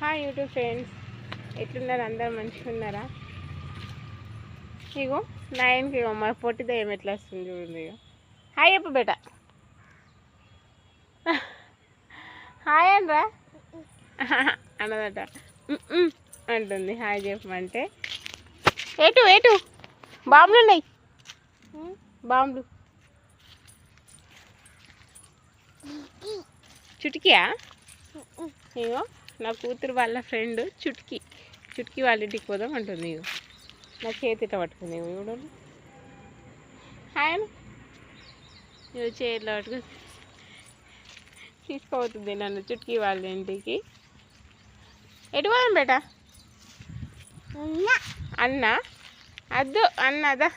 Hi YouTube friends ఎట్లున్నారు? అందరు మంచిగా ఉన్నారా? ఇగో నైన్కి ఇగో మా పొట్టి దయ్యం ఎట్లా వస్తుంది చూడండి ఇగో. హాయ్ చెప్పు బేట. హాయ్ అనరా. అన్నదట. అంటుంది. హాయ్ చెప్పమంటే. ఏటు ఏటు? బాంబులు ఉన్నాయి. బాంబులు. చుటికియా? ఇగో. నా కూతురు వాళ్ళ ఫ్రెండ్ చుట్కి. చుట్కి వాళ్ళ ఇంటికి పోదాం అంటుంది నా చేతి ఇట్లా పట్టుకుంది చూడండి హాయ్ నువ్వు చేతిలో పట్టుకుని తీసుకోబోతుంది నన్ను చుట్కి వాళ్ళ ఇంటికి. ఎటు పోదాం బేట? అన్న. అద్దు అన్న అదా.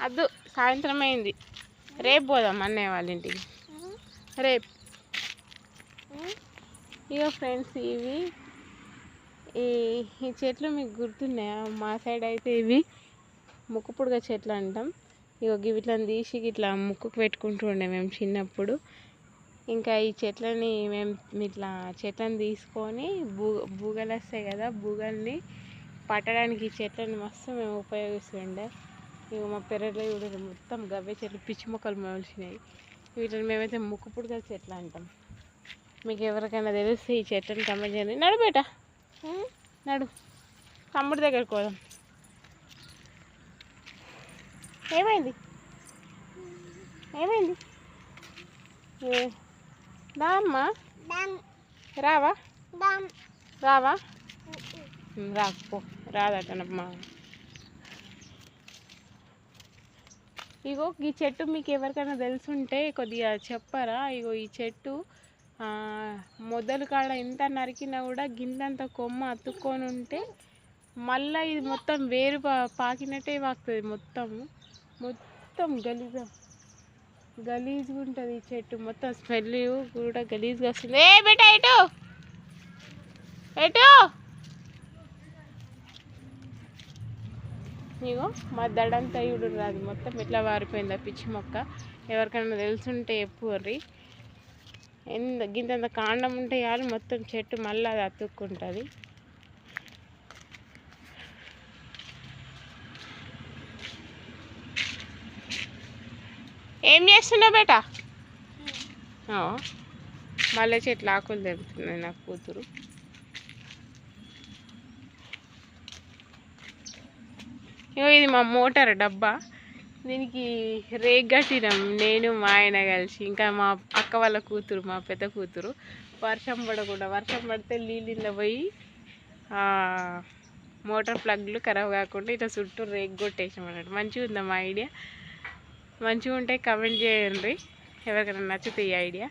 అద్దు సాయంత్రం అయింది. రేపు పోదాం అన్నయ్య వాళ్ళ ఇంటికి. రేపు. ఇగో ఫ్రెండ్స్ ఇవి ఈ ఈ చెట్లు మీకు గుర్తున్నాయా? మా సైడ్ అయితే ఇవి ముక్కుపుడుగ చెట్లు అంటాం. ఇగో గిట్లని తీసి ఇట్లా ముక్కుకు పెట్టుకుంటూ ఉండే మేము చిన్నప్పుడు. ఇంకా ఈ చెట్లని మేము ఇట్లా చెట్లను తీసుకొని బూ బూగలు వస్తాయి కదా బూగల్ని పట్టడానికి ఈ చెట్లని మస్తు మేము ఉపయోగిస్తుండే. ఇక మా పెరట్లో చూడండి మొత్తం గవ్వే చెట్లు పిచ్చి మొక్కలు మొలిచినాయి. వీటిని మేమైతే ముక్కు చెట్లు అంటాం. మీకు ఎవరికైనా తెలిస్తే ఈ చెట్లను కమెంట్ చేయండి. నడు బేట. నడు. తమ్ముడి దగ్గరికి పోదాం. ఏమైంది? ఏమైంది? ఏ? రావా? రావా? రాకపో రా రాదటనమ్మా ఇగో ఈ చెట్టు మీకు ఎవరికైనా తెలుసుంటే కొద్దిగా చెప్పరా? ఇగో ఈ చెట్టు మొదలు కాడ ఎంత నరికినా కూడా గింతంత కొమ్మ అతుక్కొని ఉంటే మళ్ళీ ఇది మొత్తం వేరు పా- పాకినట్టే పాకుతుంది మొత్తం. మొత్తం గలీజ. గలీజ్గా ఉంటుంది ఈ చెట్టు. మొత్తం స్మెల్ కూడా గలీజ్గా వస్తుంది. ఏ బేటా ఎటు? ఎటు? ఇగో మా దడంతా ఇవుడు రాదు. మొత్తం ఎట్లా వారిపోయింది ఆ పిచ్చి మొక్క. ఎవరికైనా తెలుసుంటే చెప్పుర్రి ఎంత గింతంత కాండం ఉంటే చాలు మొత్తం చెట్టు మళ్ళీ అది అతుక్కుంటుంది. ఏం చేస్తున్నావు బేటా? మల్లె చెట్లు ఆకులు తెంపుతున్నాయి నా కూతురు. ఇది మా మోటార్ డబ్బా. దీనికి రేగ్ నేను మా ఆయన కలిసి. ఇంకా మా అక్క వాళ్ళ కూతురు మా పెద్ద కూతురు. వర్షం పడకుండా వర్షం పడితే నీళ్ళ పోయి మోటార్ ప్లగ్లు ఖరాబ్ కాకుండా ఇట్లా చుట్టూ రేగ్ కొట్టేసాం అన్నట్టు. మంచిగా ఉందా మా ఐడియా? మంచిగా ఉంటే కమెంట్ చేయండి. ఎవరికైనా నచ్చితే ఈ ఐడియా.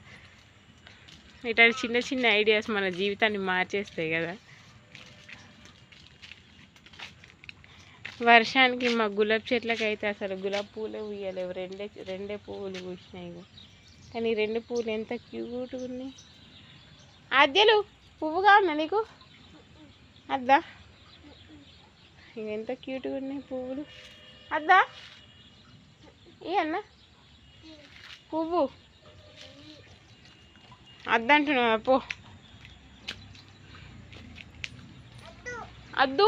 ఇట్లాంటి చిన్న చిన్న ఐడియాస్ మన జీవితాన్ని మార్చేస్తాయి కదా. వర్షానికి మా గులాబ్ చెట్లకి అయితే అసలు గులాబీ పూలే ఉయ్యలేవు. రెండే రెండే పువ్వులు పూసినాయి కానీ రెండు పువ్వులు ఎంత క్యూట్గా ఉన్నాయి. అద్దెలు పువ్వుగా ఉందా నీకు? అద్దా? ఇక ఎంత క్యూట్గా ఉన్నాయి పువ్వులు. అద్దా? ఏ అన్న? పువ్వు. అద్దంటున్నా పో. అద్దు?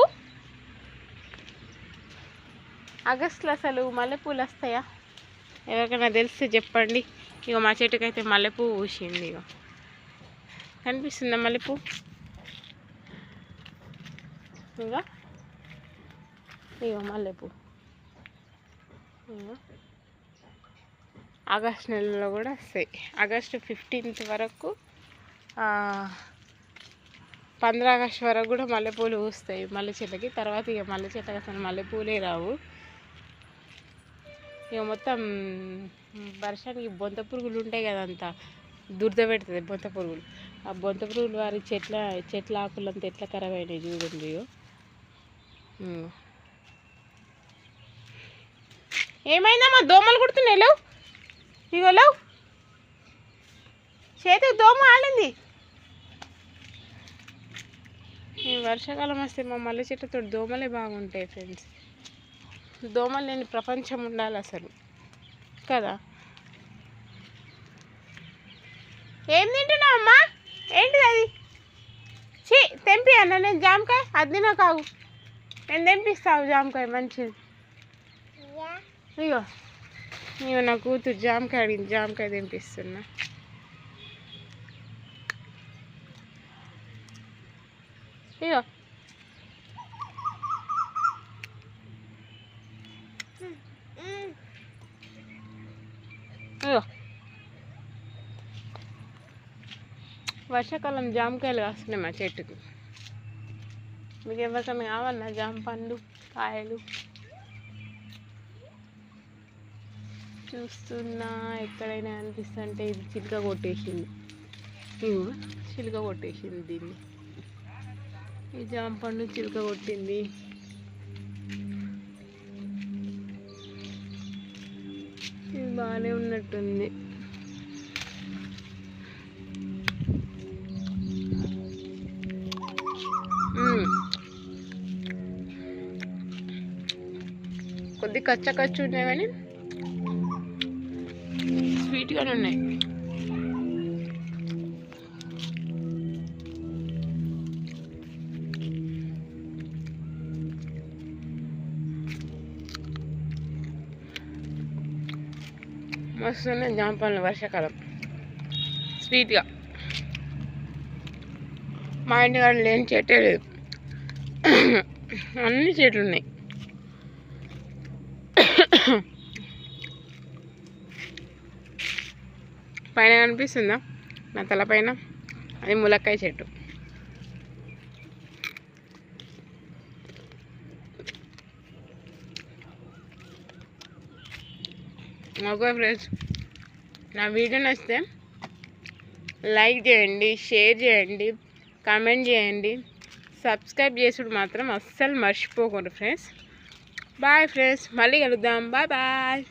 ఆగస్టులో అసలు మల్లెపూలు వస్తాయా? ఎవరికైనా తెలిస్తే చెప్పండి. ఇక మా చెట్టుకి అయితే మల్లెపూ పూసింది ఇక కనిపిస్తుందా మల్లెపూ? ఇక మల్లెపూ. ఆగస్ట్ నెలలో కూడా వస్తాయి. ఆగస్టు ఫిఫ్టీన్త్ వరకు ఆ, పంద్రా ఆగస్ట్ వరకు కూడా మల్లెపూలు పూస్తాయి. మల్లె చెట్లకి. తర్వాత ఇక మల్లె చెట్లకి అసలు మల్లెపూలే రావు. ఇక మొత్తం వర్షానికి బొంత పురుగులు ఉంటాయి కదా అంతా దురద పెడుతుంది బొంత పురుగులు. ఆ బొంత పురుగులు వారి చెట్ల చెట్ల ఆకులంతా ఎట్లా ఖరాబ్ అయినాయి చూడండి ఇగో. ఏమైందమ్మా? దోమలు కుడుతున్నాయి లేవు? ఇగో లేవు? చేతికి దోమ ఆడింది. ఈ వర్షాకాలం వస్తే మా మల్లె చెట్లతో దోమలే బాగుంటాయి ఫ్రెండ్స్. దోమలు లేని ప్రపంచం ఉండాలి అసలు. కదా? ఏం తింటున్నావు అమ్మా? ఏంటిది అది? ఛీ తెంపి అన్న నేను జామకాయ? అది నాకు కావు. నేను తెంపిస్తావు జామకాయ మంచిది. ఇగో ఇగో నా కూతురు జామకాయ అడిగింది జామకాయ తెంపిస్తున్నా. ఇగో ఇగో వర్షాకాలం జామకాయలు కాస్తున్నాయి మా చెట్టుకు. మీకు ఎవరికైనా కావాలన్నా జామ పండ్లు కాయలు. చూస్తున్నా ఎక్కడైనా అనిపిస్తుంటే ఇది చిలుక కొట్టేసింది. ఇగో చిలుక కొట్టేసింది దీన్ని. ఈ జామ పండు చిలుక కొట్టింది. బాగానే ఉన్నట్టుంది. కొద్ది కచ్చ ఖర్చు ఉన్నాయి కానీ స్వీట్గానే ఉన్నాయి. వస్తున్నాయి జామ పండ్లు వర్షాకాలం. స్వీట్గా. మా ఇంటి కాడ లేని చెట్టే లేదు. అన్ని చెట్లు ఉన్నాయి పైన కనిపిస్తుందా? నా తలపైన అది ములక్కాయ చెట్టు. ఓకే ఫ్రెండ్స్ నా వీడియో నచ్చితే లైక్ చేయండి షేర్ చేయండి కామెంట్ చేయండి. సబ్స్క్రైబ్ చేసుడు మాత్రం అస్సలు మర్చిపోకూడదు ఫ్రెండ్స్. బాయ్ ఫ్రెండ్స్ మళ్ళీ కలుద్దాం. Bye bye.